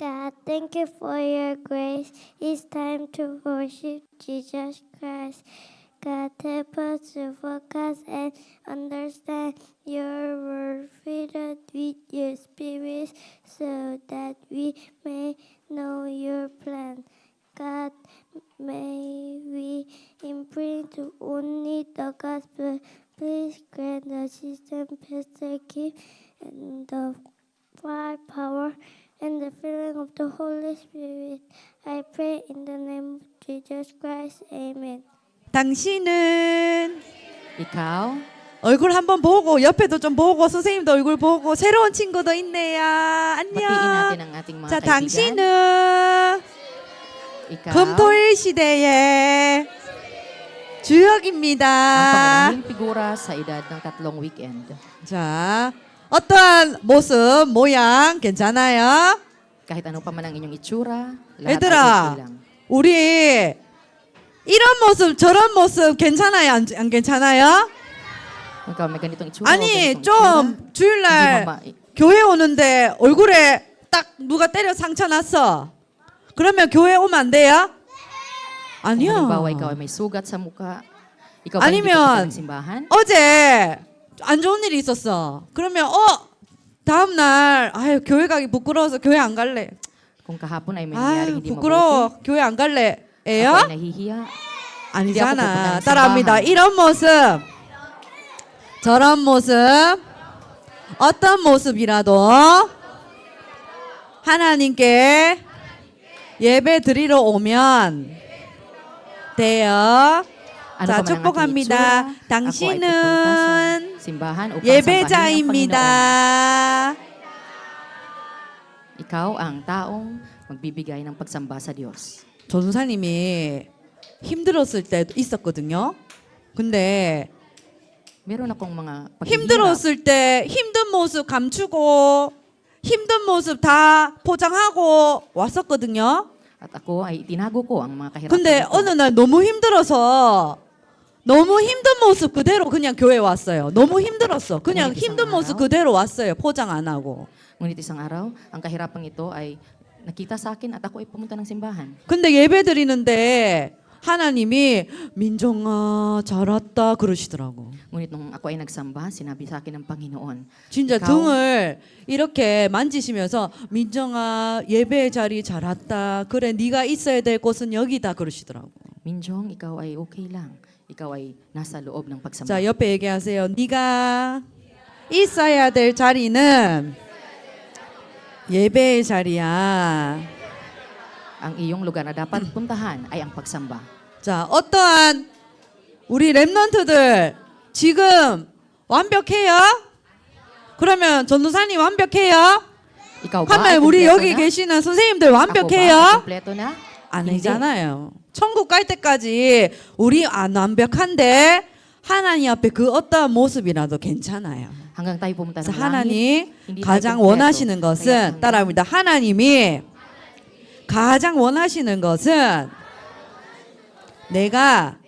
God, thank you for your grace. It's time to worship Jesus Christ. God, help us to focus and understand your word filled with your spirit so that we may know your plan. God, may we imprint only the gospel. Please grant the system, Pastor Kim, and the fire power and the filling of the Holy Spirit. I pray in the name of Jesus Christ. Amen. 당신은 Ikaw, 얼굴 한번 보고 옆에도 좀 보고 선생님도 얼굴 보고 새로운 친구도 natin 안녕. 자. 당신은 금토일 시대의 ang 주역입니다. 자, 어떠한 모습, 모양 괜찮아요? Kahit ano pa man ang inyong itsura, lahat ay 얘들아, lang. 우리 이런 mo습, 저런 모습 괜찮아요? 안, 안 괜찮아요? Ikaw may ganitong itsura 아니, ganitong itsura, 좀 hindi 주일날 ba, 교회 오는데 얼굴에 딱 누가 때려 상처 났어. 그러면 교회 오면 안 돼요? kung 아니요. halimbawa ikaw ay may sugat sa mukha, ikaw ba hindi 아니면 pupunta ng simbahan? 어제 안 좋은 일이 있었어. 그러면 어 다음 날 아유 교회 가기 부끄러워서 교회 안 갈래. Kung kahapon ay may nangyari 아유 hindi 부끄러워 교회 안 갈래. mabuti, ay nahihiya, 아니잖아. 따라합니다. 이런 모습, 저런 모습, 어떤 모습이라도 하나님께 예배 드리러 오면 돼요. 자, 축복합니다. 당신은 예배자입니다. Panginoon. Ikaw ang taong magbibigay ng pagsamba sa Diyos. 전사님이 힘들었을 때도 있었거든요. 근데 Meron akong mga paghihirap. 힘들었을 때 힘든 모습 감추고 힘든 모습 다 포장하고 왔었거든요. At ako ay itinago ko ang mga kahirapan 근데. 어느 날 너무 힘들어서 너무 힘든 모습 그대로 그냥 교회 왔어요. 너무 힘들었어. 그냥 힘든 모습 araw? 그대로 왔어요. 포장 안 하고. Ngunit isang araw, ang kahirapan ito ay nakita sa akin at ako ay pumunta ng simbahan. 근데 예배 드리는데 하나님이 민정아 잘 왔다 그러시더라고. Ngunit nung ako ay nagsamba, sinabi sa akin ng Panginoon, 진짜 ikaw, 등을 이렇게 만지시면서 민정아 예배 자리 잘 왔다. 그래 네가 있어야 될 곳은 여기다 그러시더라고. Minjong, ikaw ay okay lang. Ikaw ay nasa loob ng pagsamba. 자 옆에 얘기하세요. 네가 있어야 될 자리는 예배의 자리야. ang iyong lugar na dapat puntahan ay ang pagsamba. 자 어떠한 우리 랩런트들 지금 완벽해요? 그러면 전도사님 완벽해요? Ikaw ba 하면 ay 우리 kumpleto 여기 na? 계시는 선생님들 Ako ba ay 완벽해요? kumpleto na? 아니잖아요. 천국 갈 때까지 우리 안 완벽한데 하나님 앞에 그 어떠한 모습이라도 괜찮아요. 그래서 하나님 가장. 원하시는 것은 따라합니다. 하나님이 가장 원하시는 것은 내가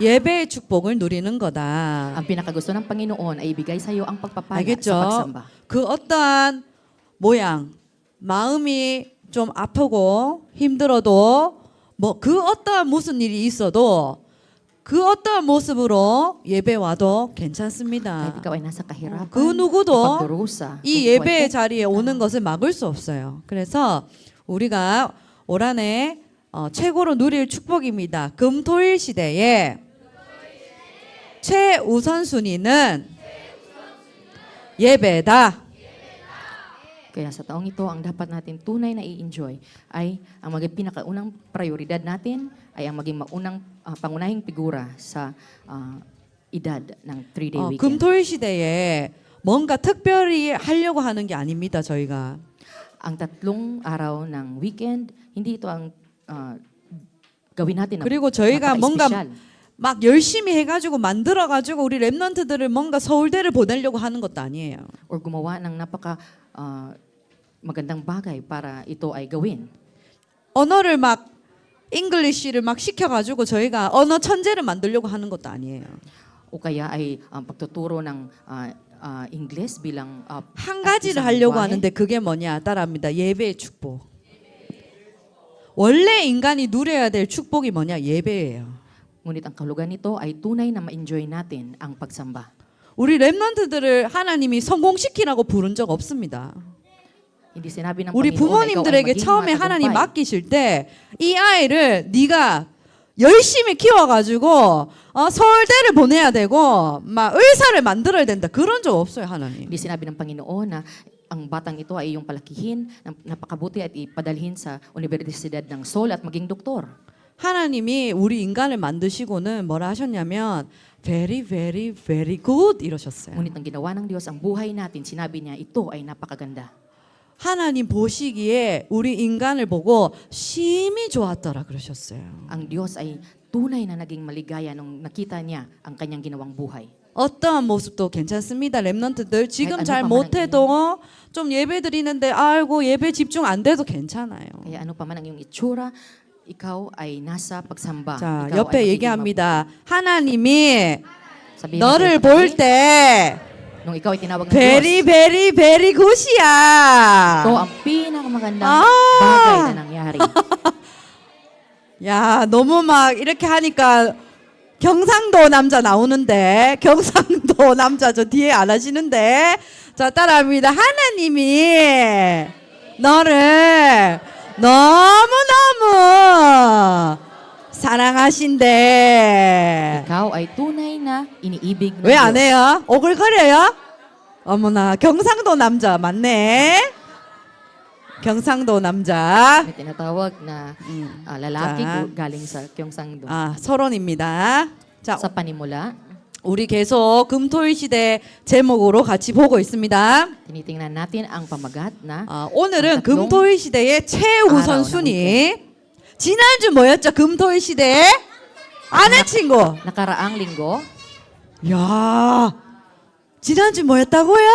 예배의 축복을 누리는 거다. ang pinakagusto ng Panginoon ay ibigay sa iyo ang pagpapala sa 알겠죠? pagsamba. 그 어떠한 모양, 마음이 좀 아프고 힘들어도 뭐 그 어떠한 무슨 일이 있어도 그 어떠한 모습으로 예배 와도 괜찮습니다. Kahirapan, 그 누구도 pagdurusa, 이 ay 자리에 오는 것을 막을 수 없어요. 그래서 우리가 올 한해 어, 최고로 누릴 축복입니다. 금토일 시대에 최우선 순위는 예배다. Kaya sa taong ito, ang dapat natin tunay na i-enjoy ay ang maging pinakaunang prioridad natin ay ang maging maunang ah, pangunahing figura sa ah, edad ng three-day 어, weekend. 금토일 시대에 뭔가 특별히 하려고 하는 게 아닙니다. 저희가 ang tatlong araw ng weekend, hindi ito ang ah, gawin natin na 그리고 저희가 뭔가 napaka-espesyal. 막 열심히 해가지고 만들어가지고 우리 랩런트들을 뭔가 서울대를 보내려고 하는 것도 아니에요. or gumawa ng napaka ah, magandang bagay para ito ay gawin. 언어를 막 잉글리시를 막 시켜가지고 저희가 언어 천재를 만들려고 하는 것도 아니에요. O kaya ay ang pagtuturo ng ah, ah, English bilang ah, 한 가지를 하려고. 하는데 그게 뭐냐 따라합니다. 예배의 축복. 원래 인간이 누려야 될 축복이 뭐냐? 예배예요. Ngunit ang kahulugan nito ay tunay na ma-enjoy natin ang pagsamba. 우리 랩런트들을 하나님이 성공시키라고 부른 적 없습니다. 우리 부모님들에게 처음에 하나님. 맡기실 때 이 아이를 네가 열심히 키워가지고 어, 서울대를 보내야 되고 막 의사를 만들어야 된다 그런 적 없어요 하나님. Hindi sinabi ng Panginoon na ang batang ito ay iyong palakihin, nap- napakabuti at ipadalhin sa Universidad ng Seoul at maging doktor. 하나님이 우리 인간을 만드시고는 뭐라 하셨냐면 very very very good 이러셨어요. Ngunit ang ginawa ng Diyos, ang buhay natin, sinabi niya, ito ay napakaganda. 하나님 보시기에 우리 인간을 보고 심히 좋았더라 그러셨어요. Ang Diyos ay tunay na naging maligaya nung nakita niya ang kanyang ginawang buhay. 어떠한 모습도 괜찮습니다. 랩런트들 지금 아니, 잘 아니, 못해도 좀 예배 드리는데 아이고 예배 집중 안 돼도 괜찮아요. Kaya ano pa man ang iyong itsura, ikaw ay nasa pagsamba. 자 ikaw 옆에 ay 얘기합니다. 하나님이 Sabihin 너를 natin, 볼 때 nung ikaw ay tinawag ng 베리 Diyos, 베리 베리 굿이야. ito ang pinakamagandang Ah! bagay na nangyari. 야 너무 막 이렇게 하니까 경상도 남자 나오는데 경상도 남자 저 뒤에 안 하시는데 자 따라합니다 하나님이 너를 너무 너무 사랑하신대 ikaw ay tunay na iniibig ng 왜 안 Diyos. 해요 오글거려요 어머나 경상도 남자 맞네 경상도 남자 May tinatawag na 음. ah, lalaki 자. gu- galing sa Gyeongsangdo. 아 서론입니다 자 Sa panimula, 우리 계속 금토일 시대 제목으로 같이 보고 있습니다. tinitingnan natin ang pamagat na 아, 오늘은 tatlong 금토일 시대의 최우선 순위. 지난주 뭐였죠? 금토일 시대 아내 친구. nakaraang linggo. 야, 지난주 뭐였다고요?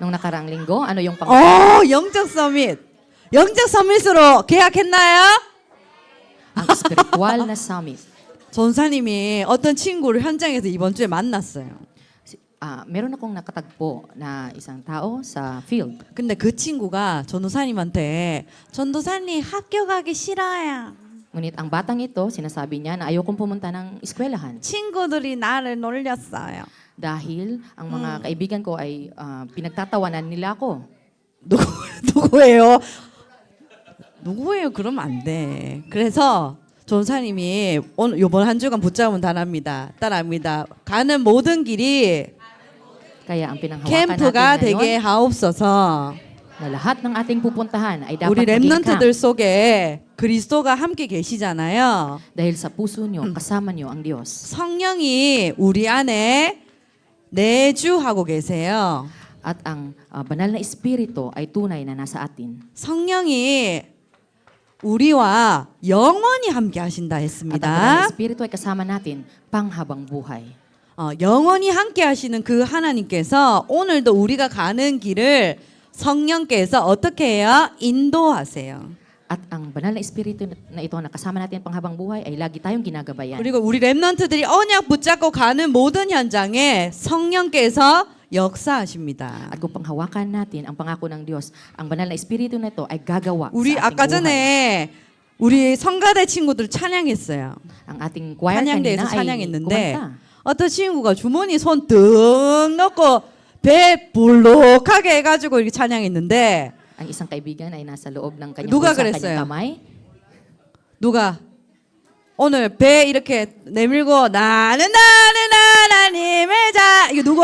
Nung nakaraang linggo, ano yung pamagat? 어, 영적 서밋. 영적 서밋으로 계약했나요? Ang spiritual na summit. 전사님이 어떤 친구를 현장에서 이번 주에 만났어요. Ah, meron akong nakatagpo na isang tao sa field. 근데 그 친구가 전도사님한테 전도사님 학교 가기 싫어요. Ngunit ang batang ito, sinasabi niya na ayokong pumunta ng eskwelahan 친구들이 나를 놀렸어요. dahil ang mga Hmm. kaibigan ko ay ah, pinagtatawanan nila ako. 누구 누구예요? 누구예요? 그러면 안 돼. 그래서 전사님이 오늘 이번 한 주간 붙잡으면 다랍니다. 따라합니다. 가는 모든 길이 Kaya ang pinanghawakan 캠프가 natin 되게 ngayon 하옵소서. na lahat ng ating pupuntahan ay dapat 우리 maging camp. 랩런트들 속에 그리스도가 함께 계시잖아요. Dahil sa puso nyo, Hmm. kasama nyo ang Diyos. 성령이 우리 안에 내주하고 계세요. At ang ah, banal na espiritu ay tunay na nasa atin. 성령이 우리와 영원히 함께 하신다 At ang banal na 했습니다. espiritu ay kasama natin panghabang buhay. 어, 영원히 함께 하시는 그 하나님께서 오늘도 우리가 가는 길을 성령께서 어떻게 해요? 인도하세요. At ang banal na espiritu na ito na kasama natin panghabang buhay ay lagi tayong ginagabayan. 그리고 우리 랩런트들이 언약 붙잡고 가는 모든 현장에 성령께서 역사하십니다. At kung panghawakan natin ang pangako ng Diyos, ang banal na espiritu na ito ay gagawa 우리 sa ating 아까 buhay. 전에 우리 성가대 친구들 찬양했어요. Ang ating choir 찬양대에서 ay 찬양했는데 kumanta. 어떤 친구가 주머니 손 뜩 넣고 배 불룩하게 해가지고 이렇게 찬양했는데 Ang isang kaibigan ay nasa loob ng kanyang 누가 bulsa, 그랬어요? kanyang kamay. 누가 오늘 배 이렇게 내밀고 나는 나는 하나님의 자 이거 누구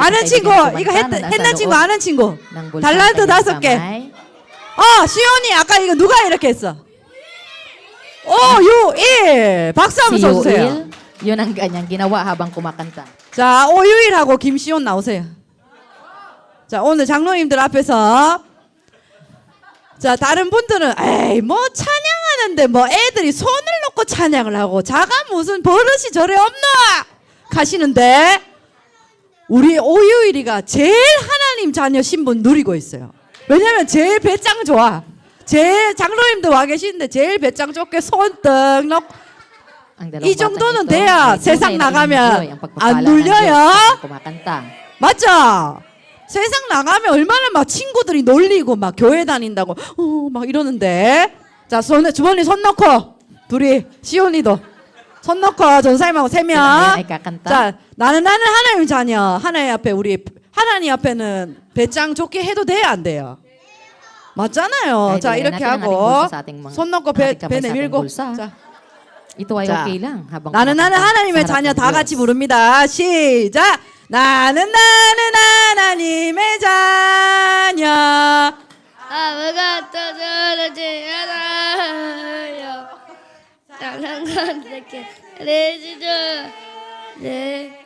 아는 isang 친구 이거 했, 했는 친구 아는 친구 달란트 다섯 개. 어, 시온이 아까 이거 누가 이렇게 했어? 오, 유일. 박수 한번 Si 쳐주세요. Yoel, yun ang kanyang ginawa habang kumakanta. 자, 오유일하고 김시온 나오세요. 자, 오늘 장로님들 앞에서 자, 다른 분들은 에이, 뭐 찬양하는데 뭐 애들이 손을 놓고 찬양을 하고 자가 무슨 버릇이 저래 없나? 가시는데 우리 오유일이가 제일 하나님 자녀 신분 누리고 있어요. 왜냐면 제일 배짱 좋아. 제일 장로님도 와 계시는데 제일 배짱 좋게 손떡 놓고 Ang dalawang 이 batang 정도는 돼야 tunay 세상 나가면 안 눌려요? 맞죠? 세상 나가면 얼마나 막 친구들이 놀리고 막 교회 다닌다고 어, 막 이러는데 자, 손, 주머니 손 넣고 둘이 시온이도 손 넣고 전사님하고 세 명. 자, 나는 나는 하나님 자녀. 하나님 앞에 우리 하나님 앞에는 배짱 좋게 해도 돼야 안 돼요? 맞잖아요. 자, 이렇게 하고 손 넣고 배, 배 내밀고. 자, 자, 나는 나는 하나님의 자녀 다 같이. 부릅니다. 시작. 나는 나는 하나님의 자녀. 아무것도 저러지 않아 건데게 레지도 네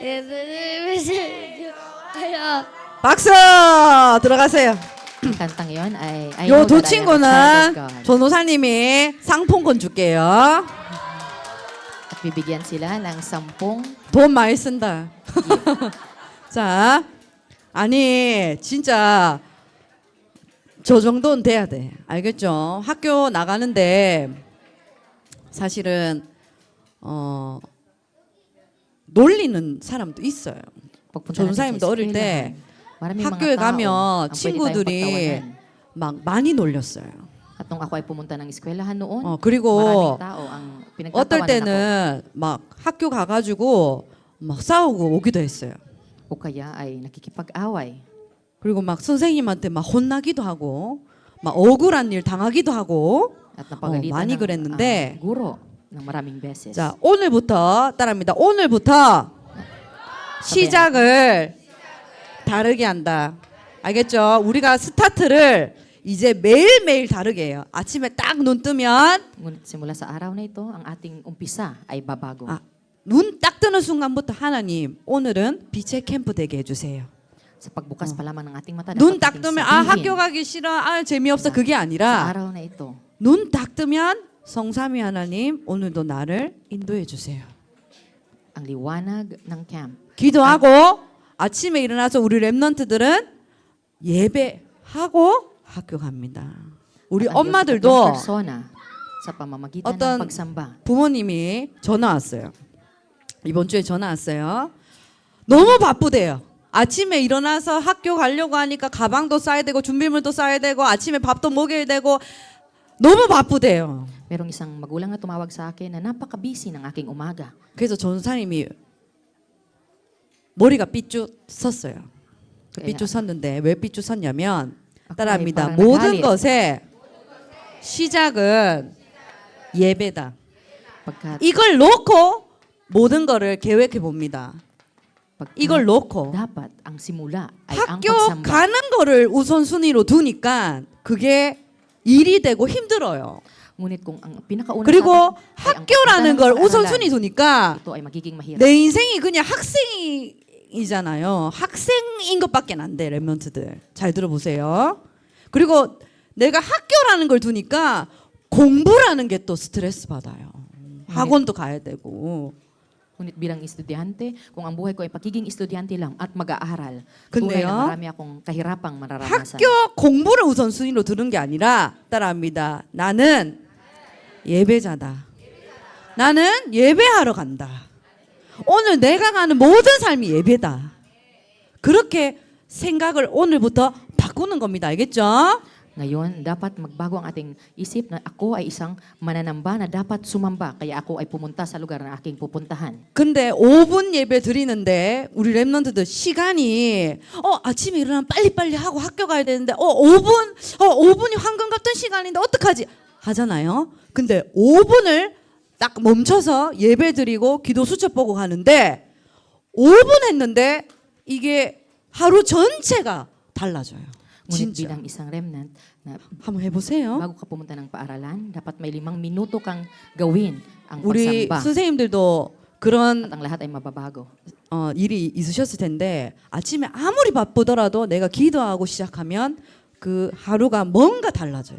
예수님의 주여 박수 들어가세요. Ang kantang yon ay I 요 know 두 that I am a child 친구는. 전호사님이 상품권 줄게요. At bibigyan sila ng sampung 돈 많이 쓴다. 자, 아니 진짜 저 정도는 돼야 돼. 알겠죠? 학교 나가는데 사실은 어 놀리는 사람도 있어요. 전사님도 어릴 때 학교에 가면 친구들이. 막 많이 놀렸어요. At nung ako ay pumunta ng eskwelahan noon, 어 그리고 maraming tao ang pinagtatawanan 어떨 ako. 때는 막 학교 가가지고 막 싸우고 오기도 했어요. O kaya ay nakikipag-away. 그리고 막 선생님한테 막 혼나기도 하고 막 억울한 일 당하기도 하고 어, 많이 그랬는데, beses. 자 오늘부터 따라합니다. 오늘부터 시작을 다르게 한다. 알겠죠? 우리가 스타트를 이제 매일매일 다르게 해요. 아침에 딱 눈 뜨면 Ngunit simula sa araw na ito, ang ating umpisa ay babago. 아, 눈 딱 뜨는 순간부터 하나님 오늘은 빛의 캠프 되게 해주세요. Sa pagbukas pa lamang ng ating mata, 눈 dapat 뜨면 아 sabihin 학교 가기 싫어 아 재미없어 그게 sa 아니라 araw na ito, 눈딱 뜨면 성삼위 하나님 오늘도 나를 인도해 주세요. ang liwanag ng camp. 기도하고 아침에 일어나서 우리 랩런트들은 예배하고 학교 갑니다. 우리 At ang Diyos at 엄마들도 tatlong persona sa pamamagitan 어떤 ng pagsamba. 부모님이 전화 왔어요. 이번 주에 전화 왔어요. 너무 바쁘대요. 아침에 일어나서 학교 가려고 하니까 가방도 싸야 되고 준비물도 싸야 되고 아침에 밥도 먹여야 되고 너무 바쁘대요. Merong isang magulang na tumawag sa akin na napaka-busy ng aking umaga. 그래서 전사님이 머리가 삐쭉 섰어요. 그래야- 삐쭉 섰는데 왜 삐쭉 섰냐면 따라합니다. 모든. 것의 시작은 예배다. 이걸 놓고 모든 거를 계획해 봅니다. 이걸 놓고 dapat ang simula ay ang 학교 pagsamba. 가는 거를 우선순위로 두니까 그게 일이 되고 힘들어요. Ngunit kung ang pinakauna 그리고 ay ang 학교라는 걸 우선순위 두니까 ito ay magiging mahirap. 내 인생이 그냥 학생이잖아요. 학생인 것밖에 안 돼, 랩런트들. 잘 들어보세요. 그리고 내가 학교라는 걸 두니까 공부라는 게 또 스트레스 받아요. 학원도 가야 되고. Ngunit bilang estudyante, kung ang buhay ko ay pagiging estudyante lang at mag-aaral, tunay 근데요, na marami akong kahirapang mararanasan. 학교 공부를 우선순위로 두는 게 아니라 따라합니다. 나는 예배자다. 나는 예배하러 간다. 오늘 내가 가는 모든 삶이 예배다. 그렇게 생각을 오늘부터 바꾸는 겁니다. 알겠죠? Ngayon, dapat magbago ang ating isip na ako ay isang mananamba na dapat sumamba. Kaya ako ay pumunta sa lugar na aking pupuntahan. 근데 5분 예배 드리는데 우리 랩런트들 시간이 어 아침에 일어나면 빨리빨리 하고 학교 가야 되는데 어 5분 어 5분이 황금 같은 시간인데 어떡하지 하잖아요. 근데 5분을 딱 멈춰서 예배 드리고 기도 수첩 보고 가는데 5분 했는데 이게 하루 전체가 달라져요. Ngunit 진짜. bilang isang remnant na 한번 해보세요. bago ka pumunta ng paaralan, dapat may limang minuto kang gawin ang 우리 pagsamba. 선생님들도 At 그런 ang lahat ay mababago. 어, 일이 있으셨을 텐데 아침에 아무리 바쁘더라도 내가 기도하고 시작하면 그 하루가 뭔가 달라져요.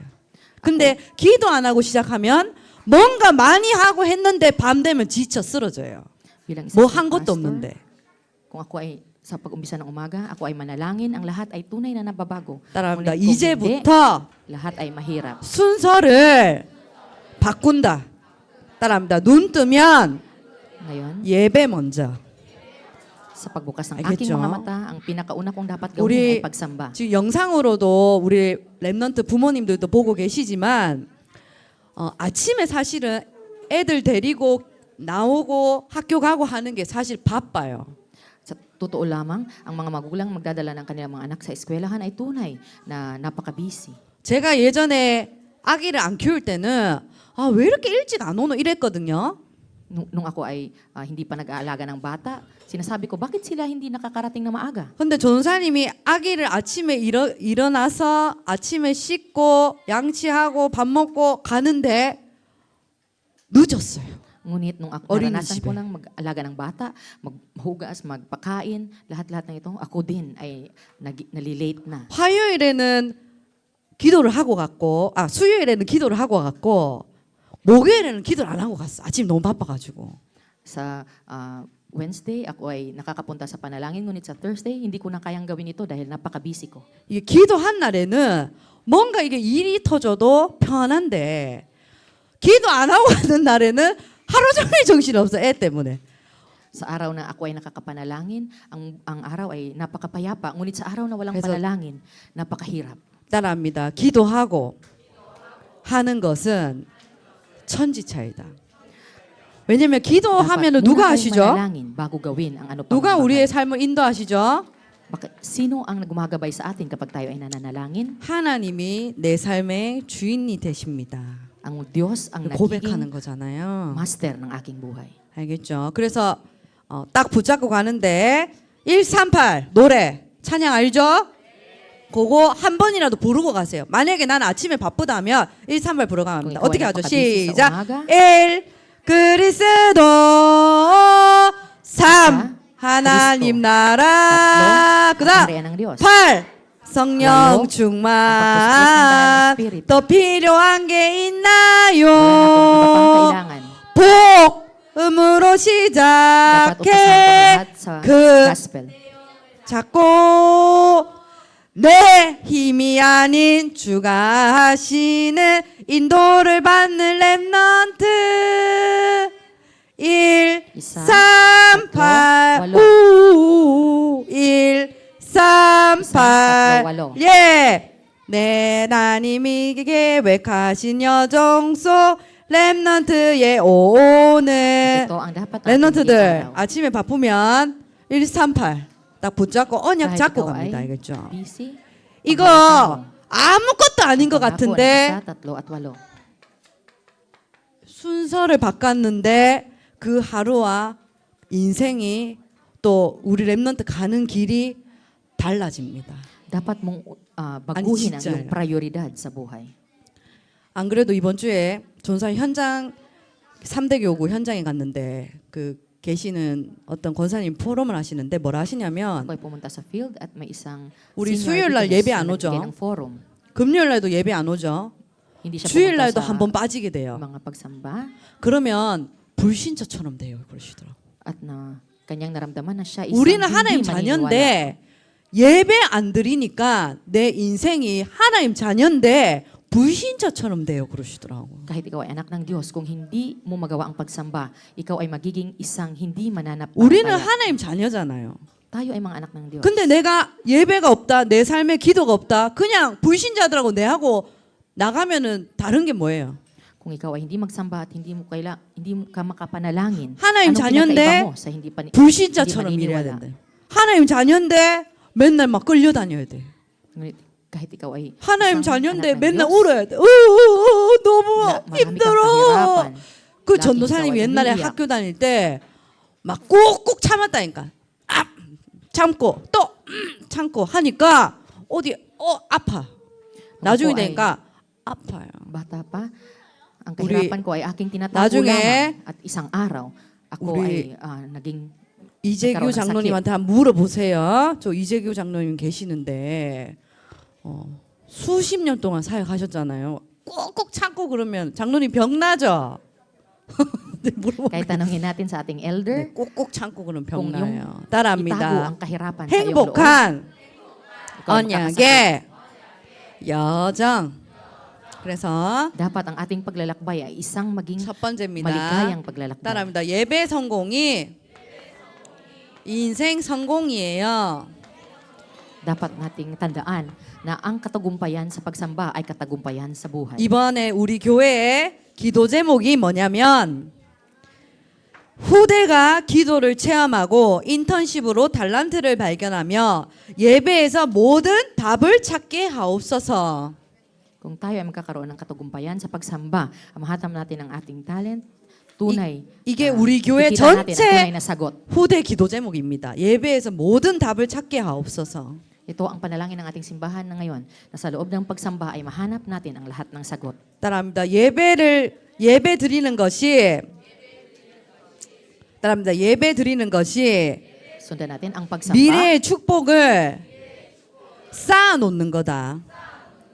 근데 기도 안 하고 시작하면 뭔가 많이 하고 했는데 밤 되면 지쳐 쓰러져요. Bilang isang 뭐 한 것도 pastor, 없는데. Kung ako ay sa pag-umpisa ng umaga, ako ay manalangin, ang lahat ay tunay na nababago. 따라합니다. Ngunit kung hindi, 이제부터 lahat ay mahirap. 순서를 바꾼다. 따라합니다. 눈 뜨면 Ngayon, 예배 먼저. sa pagbukas ng Alright, aking get죠? mga mata, ang pinakauna kong dapat gawin 우리 ay pagsamba. 지금 영상으로도 우리 랩넌트 부모님들도 보고 계시지만 어, 아침에 사실은 애들 데리고 나오고 학교 가고 하는 게 사실 바빠요. Sa totoo lamang, ang mga magulang magdadala ng kanilang mga anak sa eskwelahan ay tunay na napaka-busy. 제가 예전에 아기를 안 키울 때는 아, 왜 이렇게 일찍 안 오노 이랬거든요. Nung, nung ako ay ah, hindi pa nag-aalaga ng bata, sinasabi ko, bakit sila hindi nakakarating na maaga? 근데 전사님이 아기를 아침에 일어, 일어나서 아침에 씻고 양치하고 밥 먹고 가는데 늦었어요. Ngunit nung ako Orange naranasan ko ba? ng mag-alaga ng bata, maghugas, magpakain, lahat-lahat ng ito, ako din ay nag- nalilate na. 화요일에는 기도를 하고 갔고 아 수요일에는 기도를 하고 갔고 목요일에는 기도를 안 하고 갔어. 아침 너무 바빠가지고. Sa ah, Wednesday, ako ay nakakapunta sa panalangin, ngunit sa Thursday, hindi ko na kayang gawin ito dahil napaka-busy ko. 이게 기도한 날에는 뭔가 이게 일이 터져도 편한데 기도 안 하고 가는 날에는 하루 종일 정신 없어 애 때문에. Sa araw na ako ay nakakapanalangin, ang, ang araw ay napakapayapa, ngunit sa araw na walang 그래서- panalangin, napakahirap. 따라합니다. 기도하고 하는 것은 천지차이다. 왜냐면 기도하면은 Dapat 누가 muna tayong 하시죠? manalangin bago gawin ang ano pang 누가 mga 우리의 bagay. 삶을 인도하시죠? Baka- sino ang gumagabay sa atin kapag tayo ay nananalangin? 하나님이 내 삶의 주인이 되십니다. Ang Diyos ang 고백하는 nagiging 거잖아요. master ng aking buhay. 알겠죠? 그래서 어, 딱 붙잡고 가는데 138 노래 찬양 알죠? 그거 한 번이라도 부르고 가세요. 만약에 난 아침에 바쁘다면 138 부르고 갑니다. 어떻게 하죠? 시작. umaga. 1 그리스도 3 하나님. 나라 그다음 ang kaharian ng Diyos. 8 성령 충만 더 필요한 게 있나요? 복음으로 시작해 그. 자꾸 내 힘이 아닌 주가 하시는 인도를 받는 랩넌트 1 Isa, 3 tatlo, 8 walo. 우1 3 Isa, 8 tatlo, walo. 예. 내 하나님이 계획하신 여정 속 랩넌트의 오늘 i-araw. 아침에 바쁘면 138 딱 붙잡고 언약 잡고 갑니다. 알겠죠? 이거. 아무것도 아닌 것 같은데. 순서를 바꿨는데 그 하루와 인생이 또 우리 랩런트 가는 길이 달라집니다. Dapat mong ah, baguhin ang 진짜요. iyong prioridad sa buhay. 안 그래도 이번 주에 존사 현장 3대 교구 현장에 갔는데 그 계시는 어떤 권사님 포럼을 하시는데 뭐라 하시냐면 Ako ay pumunta sa field at may isang 우리 senior 수요일 날 예배 na 안 오죠? nagbigay ng forum. 금요일 날도 예배 안 오죠. Hindi siya 주일 날도 sa 한 번 빠지게 돼요. mga pagsamba 그러면 불신자처럼 돼요. 그러시더라고. at na kanyang naramdaman na siya isang 우리는 하나님. 자녀인데 예배 안 드리니까 내 인생이 하나님 자녀인데 불신자처럼 돼요. 그러시더라고. Kahit ikaw ay anak ng Diyos, kung hindi mo magawa ang pagsamba, ikaw ay magiging isang hindi mananampalataya. 우리는 하나님 자녀잖아요. Tayo ay mga anak ng Diyos. 근데 내가 예배가 없다, 내 삶에 기도가 없다, 그냥 불신자들하고 내하고 나가면은 다른 게 뭐예요? Kung ikaw ay hindi magsamba at hindi mo kaila, hindi mo ka makapanalangin, 하나님 anong 자녀인데 pinakaiba mo sa hindi pa 불신자처럼 일해야? 된대. 하나님 자녀인데 맨날 막 끌려다녀야 돼. Ngunit kahit ikaw ay 하나님 isang 자녀인데 anak ng 맨날 Diyos, 울어야 돼. 너무 na marami kang 힘들어. kahirapan, 그 laging 전도사님이 ay 옛날에 umiiyak. 학교 다닐 때 막 꾹꾹 참았다니까. 아, 참고 또 음, 참고 하니까 어디 어 아파. 나중에 되니까 아파요. bata pa, ang 우리 kahirapan ko ay aking tinatago 나중에 lamang. At isang araw, ako 우리 ay ah, naging 이재규 장로님한테 한번 물어보세요. 저 이재규 장로님 계시는데 어, 수십 년 동안 사역하셨잖아요. 꾹꾹 참고 그러면 장로님 병 나죠? 네, 물어보- Kahit tanongin natin sa ating elder, 네, 꾹꾹 참고 그러면 병 나요. 따라합니다. 행복한. 언약의 여정. 그래서 Dapat ang ating paglalakbay ay isang maging 첫 번째입니다. maligayang paglalakbay. 따라합니다. 예배 성공이 인생 성공이에요. Dapat nating tandaan na ang katagumpayan sa pagsamba ay katagumpayan sa buhay. 이번에 우리 교회에 기도 제목이 뭐냐면 후대가 기도를 체험하고 인턴십으로 달란트를 발견하며 예배에서 모든 답을 찾게 하옵소서. Kung tayo ay magkakaroon ng katagumpayan sa pagsamba, mahatam natin ang ating talent, tunay. 이게 ah, 우리 교회 전체. 후대 기도 제목입니다. 예배에서 모든 답을 찾게 하옵소서. Ito ang panalangin ng ating simbahan na ngayon, na sa loob ng pagsamba ay mahanap natin ang lahat ng sagot. 따라합니다. 예배를 예배 드리는 것이 따라합니다. 예배 드리는 것이 Sundan natin ang pagsamba 미래의 축복을 쌓아 놓는 거다.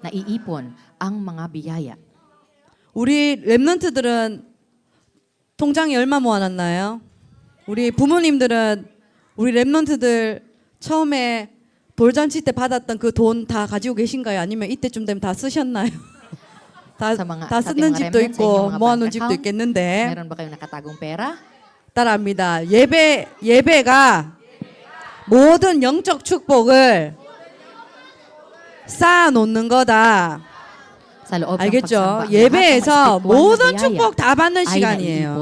na iipon ang mga biyaya. 우리 랩런트들은 통장에 얼마 모아놨나요? 우리 부모님들은 우리 랩런트들 처음에 돌잔치 때 받았던 그 돈 다 가지고 계신가요? 아니면 이때쯤 되면 다 쓰셨나요? 다, 다 쓰는 집도 있고 모아놓은 집도 있겠는데? 따라합니다. 예배 예배가 모든 영적 축복을 쌓아 놓는 거다. 알겠죠? ang 예배에서 모든 축복 다 받는 시간이에요.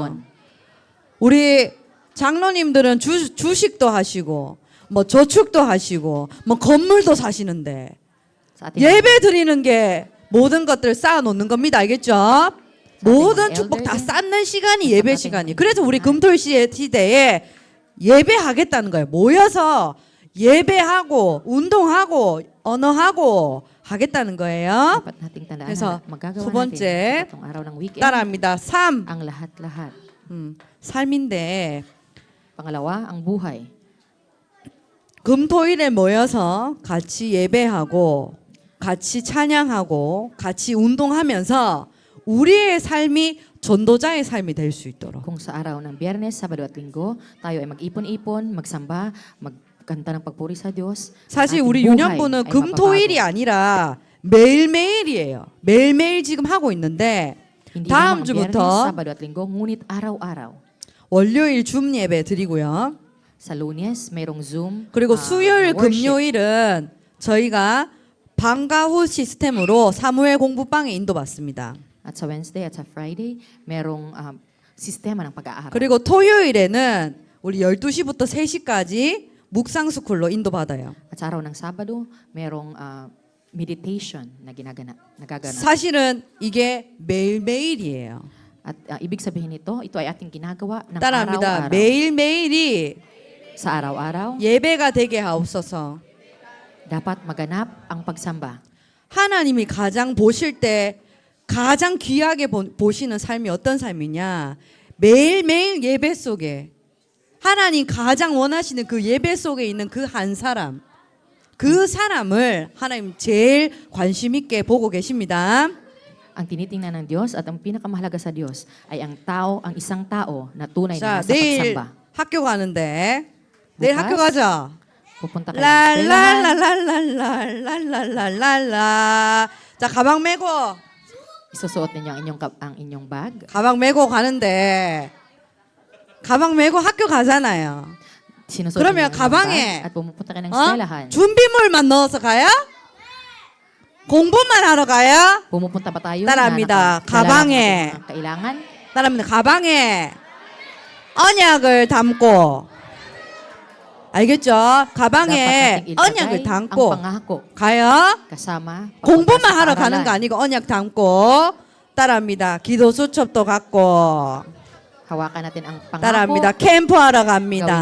우리 장로님들은 주, 주식도 하시고 뭐 저축도 하시고 뭐 건물도 사시는데 예배 드리는 게 모든 것들 쌓아 놓는 겁니다. 알겠죠? 모든 축복 다 쌓는 시간이 예배 시간이. 그래서 우리 금토일 시- 시대에 예배하겠다는 거예요. 모여서 예배하고 운동하고 언어하고 하겠다는 거예요. 그래서 두 번째, 따라합니다. 삶, ang lahat-lahat. 음, 삶인데 Pangalawa, ang buhay. 금토일에 모여서 같이 예배하고 같이 찬양하고 같이 운동하면서 우리의 삶이 전도자의 삶이 될 수 있도록 Kung sa araw ng biyernes, sabado at linggo, tayo ay mag-ipon-ipon, magsamba, pagpuri sa Diyos. 사실 우리 유년부는 금토일이. 아니라 매일매일이에요. 매일매일 지금 하고 있는데 다음 주부터. 월요일 줌 예배 드리고요. 그리고 ah, 수요일. 금요일은 저희가 방과 후 시스템으로 사무엘 공부방에 인도받습니다. At sa Wednesday at sa Friday, merong ah, sistema ng pag-aaral. 그리고 토요일에는 우리 12시부터 3시까지 묵상 스쿨로 인도받아요. At sa araw ng Sabado, merong ah, meditation na ginagana, nagaganap. 사실은 이게 매일매일이에요. At ah, ibig sabihin nito, ito ay ating ginagawa ng 따라합니다. araw-araw. 매일매일이 Sa araw-araw, 예배가 되게 하옵소서. dapat maganap ang pagsamba. 하나님이 가장 보실 때 가장 귀하게 보, 보시는 삶이 어떤 삶이냐? 매일매일 예배 속에 하나님 가장 원하시는 그 예배 속에 있는 그 한 사람 그 사람을 하나님 제일 관심 있게 보고 계십니다. Ang tinitingnan ng Diyos at ang pinakamahalaga sa Diyos ay ang tao, ang isang tao na tunay 자, na nasa 내일 pagsamba. 학교 가는데 내일? 학교 가자. Pupunta kayo ng eskwelahan, 랄랄랄랄랄랄랄랄라. 자, 가방 메고 isusuot ninyo ang inyong, kap- ang inyong bag. 가방 메고 가는데 가방 메고 학교 가잖아요. Sinusuot 그러면 가방에, bag at pumupunta kayo ng 어? eskwelahan. 준비물만 넣어서 가요? 공부만 하러 가요? Pumupunta pa tayo 따라합니다. naka- 가방에. dala natin ang mga kailangan. 따라합니다. 가방에 언약을 담고 알겠죠? 가방에 Dapat nating ilagay 언약을 ang 담고 pangako 가요. kasama 공부만 하러 가는 거. 아니고 언약 담고 따라합니다. 기도 수첩도 갖고 Hawakan natin ang pangako. 따라합니다. 캠프 하러 Gawin natin 갑니다.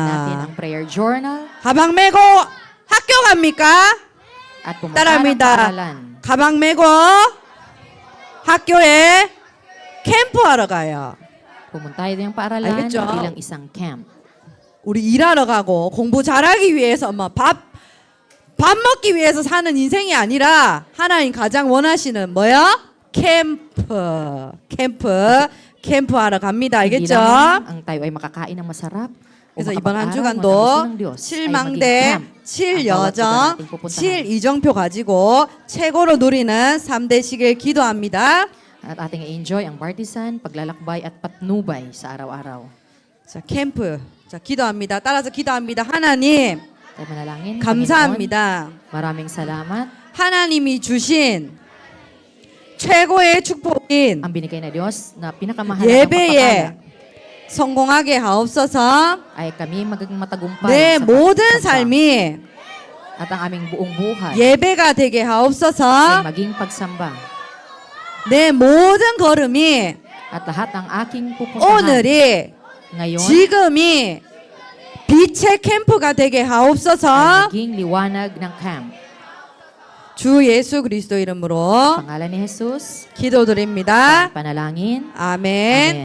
ang prayer journal 가방 메고 학교 갑니까? at pumunta ng 따라합니다. paaralan. 가방 메고 학교에 캠프 하러 가요. Pumunta tayo ng paaralan 알겠죠? bilang isang camp. 우리 일하러 가고 공부 잘하기 위해서 뭐 밥 밥 먹기 위해서 사는 인생이 아니라 하나님 가장 원하시는 뭐요? 캠프 캠프 캠프 하러 갑니다. Hindi 알겠죠? lamang ang tayo ay makakain ng masarap. o 그래서 이번 한 makapag-aral, 주간도 ang gusto ng Diyos ay maging 7망대, camp 7 ang bawat lugar 여정, nating pupuntahan. 7 이정표 가지고 최고로 누리는 3대식을 기도합니다. At ating i-enjoy ang partisan, paglalakbay at patnubay sa araw-araw. 자, 캠프. 자, 기도합니다. 따라서 기도합니다. 하나님, Tayo manalangin. Panginoon, 감사합니다. Maraming salamat. 하나님이 주신 최고의 축복인 ang binigay na Diyos na pinakamahalagang pagpapala 예배에 성공하게 하옵소서. ay kami magiging matagumpay 내 sa 모든. 삶이 at ang aming buong buhay 예배가 되게 ay 하옵소서. maging pagsamba 내 모든 걸음이 at lahat ng aking pupuntahan 오늘이 ngayon 지금이 빛의 캠프가 되게 ay 하옵소서. maging liwanag ng camp. 주 예수 그리스도 이름으로 Pangalan ni Jesus, 기도드립니다. panalangin. 아멘.